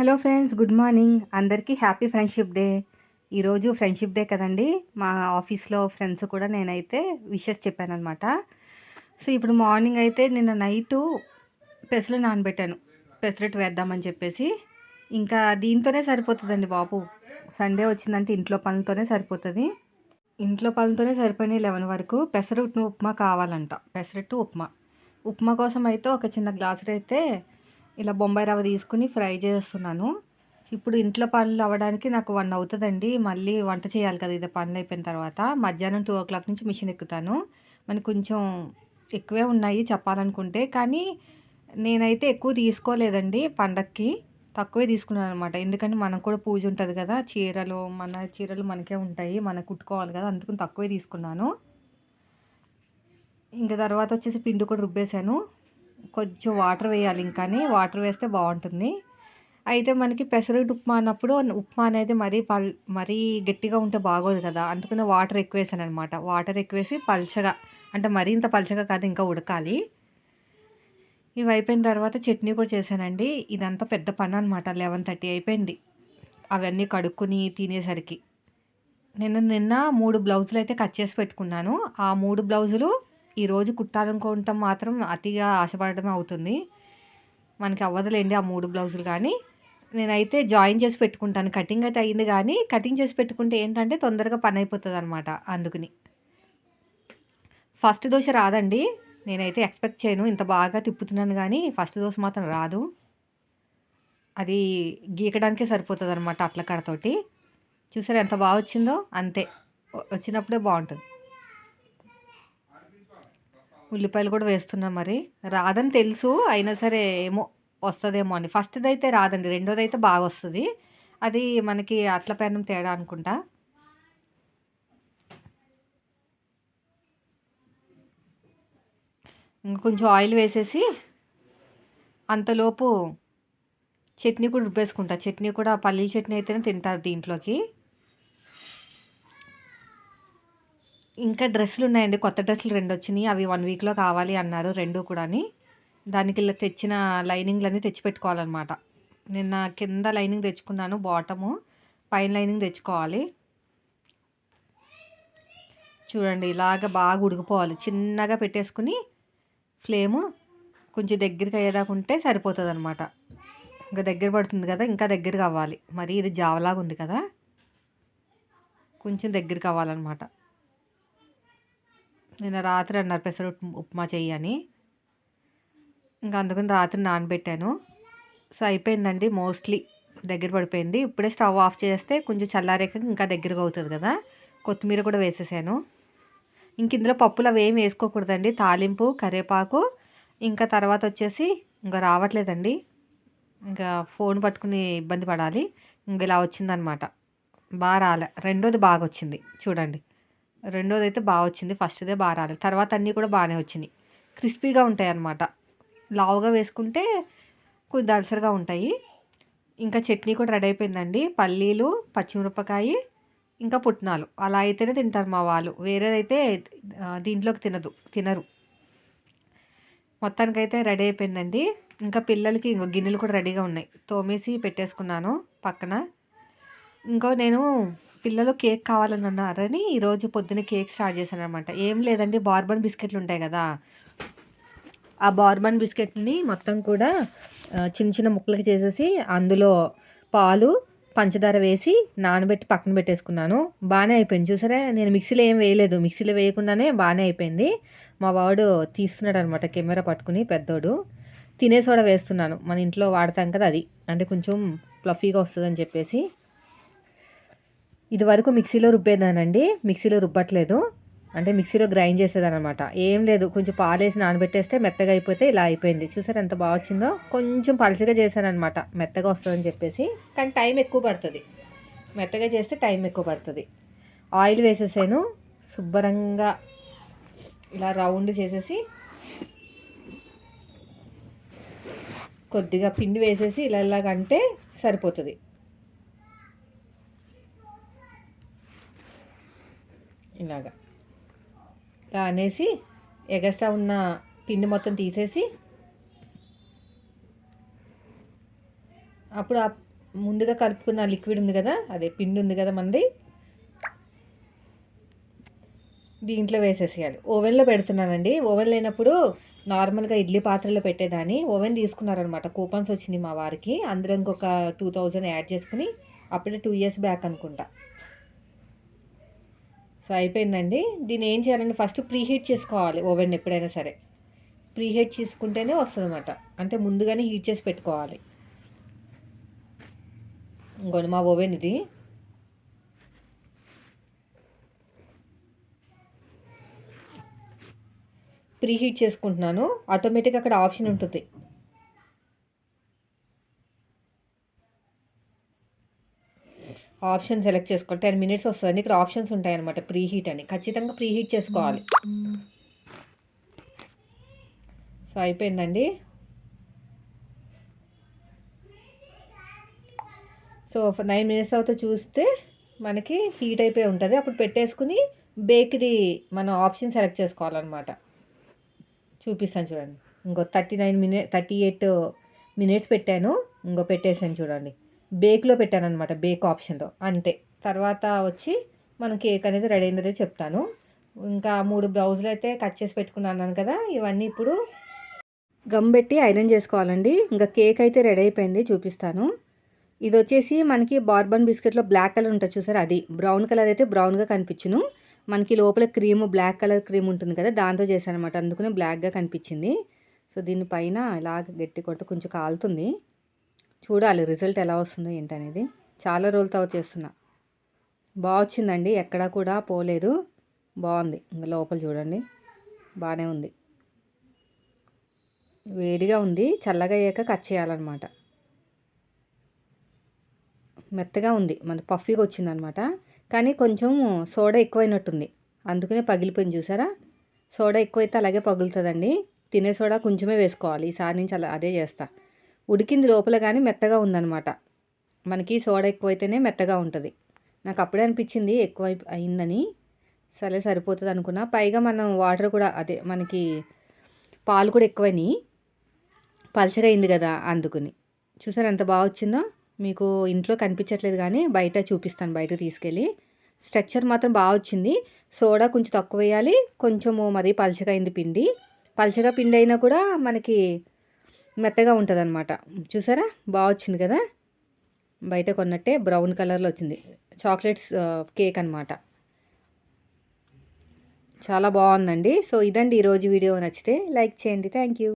Hello friends good morning. అందరికీ happy friendship day. ఈరోజు friendship day కదండి. మా ఆఫీస్లో ఫ్రెండ్స్ కూడా నేనైతే విషెస్ చెప్పానమాట సో ఇప్పుడు మార్నింగ్ అయితే నిన్న నైటు పెసలు నానబెట్టాను. పెసరట్టు వేద్దామని చెప్పేసి. ఇంకా దీంతోనే సరిపోతుందండి బాబు. సండే వచ్చిందంటే ఇంట్లో పనులతోనే సరిపోతుంది. ఇంట్లో పనులతోనే సరిపోయినాయి లెవెన్ వరకు పెసరట్టు ఉప్మా కావాలంట. పెసరట్టు ఉప్మా. ఉప్మా కోసం అయితే ఒక చిన్న గ్లాసులు అయితే ఇలా బొంబాయి రవ్వ తీసుకుని ఫ్రై చేస్తున్నాను. ఇప్పుడు ఇంట్లో పనులు అవ్వడానికి నాకు వన్ అవుతుందండి. మళ్ళీ వంట చేయాలి కదా ఇది పనులు అయిపోయిన తర్వాత. మధ్యాహ్నం టూ ఓ క్లాక్ నుంచి మిషన్ ఎక్కుతాను. మనకు కొంచెం ఎక్కువే ఉన్నాయి చెప్పాలనుకుంటే. కానీ నేనైతే ఎక్కువ తీసుకోలేదండి పండక్కి. తక్కువే తీసుకున్నాను అనమాట ఎందుకంటే మనకు కూడా పూజ ఉంటుంది కదా చీరలు మన చీరలు మనకే ఉంటాయి. మనకు కుట్టుకోవాలి కదా అందుకని తక్కువే తీసుకున్నాను. ఇంకా తర్వాత వచ్చేసి పిండి కూడా రుబ్బేశాను. కొంచెం వాటర్ వేయాలి ఇంకాని వాటర్ వేస్తే బాగుంటుంది. అయితే మనకి పెసరట్టు ఉప్మా అన్నప్పుడు ఉప్మా అనేది మరీ పల్ మరీ గట్టిగా ఉంటే బాగోదు కదా. అందుకనే వాటర్ ఎక్కువ వేసాను అనమాట వాటర్ ఎక్కువేసి పల్చగా అంటే మరీ ఇంత పల్చగా కాదు ఇంకా ఉడకాలి. ఇవి అయిపోయిన తర్వాత చట్నీ కూడా చేశానండి. ఇదంతా పెద్ద పని అనమాట లెవెన్ థర్టీ అయిపోయింది. అవన్నీ కడుక్కుని తినేసరికి. నేను నిన్న మూడు బ్లౌజులు అయితే కట్ చేసి పెట్టుకున్నాను. ఆ మూడు బ్లౌజులు ఈరోజు కుట్టాలనుకోవటం మాత్రం అతిగా ఆశపడటమే అవుతుంది. మనకి అవ్వదులేండి ఆ మూడు బ్లౌజులు కానీ. నేనైతే జాయిన్ చేసి పెట్టుకుంటాను. కటింగ్ అయితే అయింది కానీ కటింగ్ చేసి పెట్టుకుంటే ఏంటంటే తొందరగా పని అయిపోతుంది అనమాట అందుకని. ఫస్ట్ దోశ రాదండి. నేనైతే ఎక్స్పెక్ట్ చేయను. ఇంత బాగా తిప్పుతున్నాను కానీ ఫస్ట్ దోశ మాత్రం రాదు. అది గీకడానికే సరిపోతుంది అనమాట అట్ల కడతోటి. చూసారు ఎంత బాగా వచ్చిందో? అంతే. వచ్చినప్పుడే బాగుంటుంది. ఉల్లిపాయలు కూడా వేస్తున్నాం మరి. రాదని తెలుసు అయినా సరే ఏమో వస్తుందేమో అని. ఫస్ట్ది అయితే రాదండి రెండోది అయితే బాగా వస్తుంది. అది మనకి అట్ల పెనం తేడా అనుకుంటా. ఇంకా కొంచెం ఆయిల్ వేసేసి అంతలోపు చట్నీ కూడా రుబ్బేసుకుంటా. చట్నీ కూడా పల్లీల చట్నీ అయితేనే తింటారు దీంట్లోకి. ఇంకా డ్రెస్సులు ఉన్నాయండి. కొత్త డ్రెస్సులు రెండు వచ్చినాయి. అవి వన్ వీక్లో కావాలి అన్నారు రెండు కూడాని. దానికి తెచ్చిన లైనింగ్లన్నీ తెచ్చిపెట్టుకోవాలన్నమాట నిన్న కింద లైనింగ్ తెచ్చుకున్నాను బాటము. పైన లైనింగ్ తెచ్చుకోవాలి. చూడండి ఇలాగ బాగా ఉడికిపోవాలి. చిన్నగా పెట్టేసుకుని ఫ్లేము కొంచెం దగ్గరికి అయ్యేదాకా ఉంటే సరిపోతుంది అనమాట ఇంకా దగ్గర పడుతుంది కదా ఇంకా దగ్గర అవ్వాలి. మరి ఇది జావలాగా ఉంది కదా. కొంచెం దగ్గరికి అవ్వాలన్నమాట. నిన్న రాత్రి అన్నారు పెసర ఉప్మా చెయ్యి అని. ఇంకా అందుకని రాత్రి నానబెట్టాను. సో అయిపోయిందండి మోస్ట్లీ. దగ్గర పడిపోయింది. ఇప్పుడే స్టవ్ ఆఫ్ చేస్తే కొంచెం చల్లారేక ఇంకా దగ్గరగా అవుతుంది కదా. కొత్తిమీర కూడా వేసేసాను. ఇంక ఇందులో పప్పులు అవి ఏమి వేసుకోకూడదండి. తాలింపు కరివేపాకు ఇంకా తర్వాత వచ్చేసి ఇంకా రావట్లేదండి. ఇంకా ఫోన్ పట్టుకుని ఇబ్బంది పడాలి. ఇంక ఇలా వచ్చిందనమాట. బాగా రాలే. రెండోది బాగా వచ్చింది చూడండి. రెండోది అయితే బాగా వచ్చింది ఫస్ట్దే బాగా రాలేదు. తర్వాత అన్నీ కూడా బాగానే వచ్చినాయి క్రిస్పీగా ఉంటాయి అన్నమాట లావుగా వేసుకుంటే కొంచెం దలసరిగా ఉంటాయి. ఇంకా చట్నీ కూడా రెడీ అయిపోయిందండి. పల్లీలు పచ్చిమిరపకాయ ఇంకా పుట్నాలు. అలా అయితేనే తింటారు మా వాళ్ళు. వేరేదైతే దీంట్లోకి తినదు తినరు. మొత్తానికైతే రెడీ అయిపోయిందండి. ఇంకా పిల్లలకి ఇంకో గిన్నెలు కూడా రెడీగా ఉన్నాయి. తోమేసి పెట్టేసుకున్నాను పక్కన. ఇంకో నేను పిల్లలు కేక్ కావాలని అన్నారని ఈరోజు పొద్దున్న కేక్ స్టార్ట్ చేశాను అనమాట ఏం లేదండి బార్బన్ బిస్కెట్లు ఉంటాయి కదా. ఆ బార్బన్ బిస్కెట్ని మొత్తం కూడా చిన్న చిన్న ముక్కలకి చేసేసి అందులో పాలు పంచదార వేసి నానబెట్టి పక్కన పెట్టేసుకున్నాను. బాగానే అయిపోయింది. చూసారా నేను మిక్సీలో ఏం వేయలేదు. మిక్సీలో వేయకుండానే బాగానే అయిపోయింది. మా వాడు తీస్తున్నాడు అనమాట కెమెరా పట్టుకుని పెద్దోడు. తినే సోడా వేస్తున్నాను. మన ఇంట్లో వాడతాం కదా అది. అంటే కొంచెం ఫ్లఫీగా వస్తుందని చెప్పేసి. ఇది వరకు మిక్సీలో రుబ్బేదానండి. మిక్సీలో రుబ్బట్లేదు. అంటే మిక్సీలో గ్రైండ్ చేసేదనమాట ఏం లేదు. కొంచెం పాలేసి నానబెట్టేస్తే మెత్తగా అయిపోతే ఇలా అయిపోయింది. చూసారు ఎంత బాగా వచ్చిందో? కొంచెం పలచగా చేశానమాట మెత్తగా వస్తుందని చెప్పేసి. కానీ టైం ఎక్కువ పడుతుంది. మెత్తగా చేస్తే టైం ఎక్కువ పడుతుంది. ఆయిల్ వేసేసాను. శుభ్రంగా ఇలా రౌండ్ చేసేసి కొద్దిగా పిండి వేసేసి ఇలా ఇలాగంటే సరిపోతుంది. ఇలాగా. ఇలా అనేసి ఎగస్ట్రా ఉన్న పిండి మొత్తం తీసేసి అప్పుడు ఆ ముందుగా కలుపుకున్న లిక్విడ్ ఉంది కదా అదే పిండి ఉంది కదా మంది దీంట్లో వేసేసేయాలి. ఓవెన్లో పెడుతున్నానండి. ఓవెన్ లేనప్పుడు నార్మల్గా ఇడ్లీ పాత్రలో పెట్టేదాన్ని. ఓవెన్ తీసుకున్నారనమాట. కూపన్స్ వచ్చింది మా వారికి. అందరం ఇంకొక టూ థౌజండ్ యాడ్ చేసుకుని అప్పుడే టూ ఇయర్స్ బ్యాక్ అనుకుంటా. సో అయిపోయిందండి. దీన్ని ఏం చేయాలంటే ఫస్ట్ ప్రీ హీట్ చేసుకోవాలి ఓవెన్ ఎప్పుడైనా సరే. ప్రీహీట్ చేసుకుంటేనే వస్తుంది అనమాట అంటే ముందుగానే హీట్ చేసి పెట్టుకోవాలి. ఇంకోటి మా ఓవెన్ ఇది. ప్రీ హీట్ చేసుకుంటున్నాను. ఆటోమేటిక్ అక్కడ ఆప్షన్ ఉంటుంది. ఆప్షన్ సెలెక్ట్ చేసుకోవాలి టెన్ మినిట్స్ వస్తుంది. ఇక్కడ ఆప్షన్స్ ఉంటాయి అనమాట ప్రీ హీట్ అని. ఖచ్చితంగా ప్రీ హీట్ చేసుకోవాలి. సో అయిపోయిందండి. సో నైన్ మినిట్స్ తర్వాత చూస్తే మనకి హీట్ అయిపోయి ఉంటుంది. అప్పుడు పెట్టేసుకుని బేకరీ మనం ఆప్షన్ సెలెక్ట్ చేసుకోవాలన్నమాట. చూపిస్తాను చూడండి. ఇంకో thirty nine minute thirty eight minutes పెట్టాను. ఇంకో పెట్టేసాను చూడండి. బేక్లో పెట్టాను అనమాట బేక్ ఆప్షన్లో. అంతే. తర్వాత వచ్చి మన కేక్ అనేది రెడీ అయిందో చెప్తాను. ఇంకా మూడు బ్లౌజులు అయితే కట్ చేసి పెట్టుకున్నాను కదా ఇవన్నీ ఇప్పుడు గమ్ పెట్టి ఐరన్ చేసుకోవాలండి. ఇంకా కేక్ అయితే రెడీ అయిపోయింది చూపిస్తాను. ఇది వచ్చేసి మనకి బార్బన్ బిస్కెట్లో బ్లాక్ కలర్ ఉంటుంది చూసారు అది. బ్రౌన్ కలర్ అయితే బ్రౌన్గా కనిపించును. మనకి లోపల క్రీమ్ బ్లాక్ కలర్ క్రీమ్ ఉంటుంది కదా దాంతో చేశాను అనమాట అందుకనే బ్లాక్గా కనిపించింది. సో దీనిపైన ఇలాగ గట్టి కొడితే కొంచెం కాలుతుంది. చూడాలి రిజల్ట్ ఎలా వస్తుందో ఏంటనేది. చాలా రోజుల తర్వాత చేస్తున్నా. బాగా వచ్చిందండి ఎక్కడా కూడా పోలేదు. బాగుంది. ఇంకా లోపల చూడండి. బాగానే ఉంది. వేడిగా ఉంది. చల్లగా అయ్యాక కట్ చేయాలన్నమాట. మెత్తగా ఉంది. మన పఫీగా వచ్చిందనమాట కానీ కొంచెం సోడా ఎక్కువైనట్టుంది. అందుకనే పగిలిపోయింది చూసారా? సోడా ఎక్కువైతే అలాగే పగులుతుందండి. తినే సోడా కొంచెమే వేసుకోవాలి. ఈసారి నుంచి అలా అదే చేస్తాను ఉడికింది లోపల కానీ మెత్తగా ఉందన్నమాట. మనకి సోడా ఎక్కువైతేనే మెత్తగా ఉంటుంది. నాకు అప్పుడే అనిపించింది ఎక్కువ అయిందని. సరే సరిపోతుంది అనుకున్నా. పైగా మనం వాటర్ కూడా అదే మనకి పాలు కూడా ఎక్కువని పలచగా అయింది కదా అందుకుని. చూసారు ఎంత బాగా వచ్చిందో? మీకు ఇంట్లో కనిపించట్లేదు కానీ బయట చూపిస్తాను బయట తీసుకెళ్ళి. స్ట్రక్చర్ మాత్రం బాగా వచ్చింది. సోడా కొంచెం తక్కువ వేయాలి. కొంచెము మరీ పలచగా అయింది పిండి. పలచగా పిండి అయినా కూడా మనకి మెత్తగా ఉంటుంది అనమాట చూసారా? బాగా వచ్చింది కదా? బయట కొన్నట్టే బ్రౌన్ కలర్లో వచ్చింది. చాక్లెట్స్ కేక్ అనమాట చాలా బాగుందండి. సో ఇదండి ఈరోజు వీడియో. నచ్చితే లైక్ చేయండి. Thank you.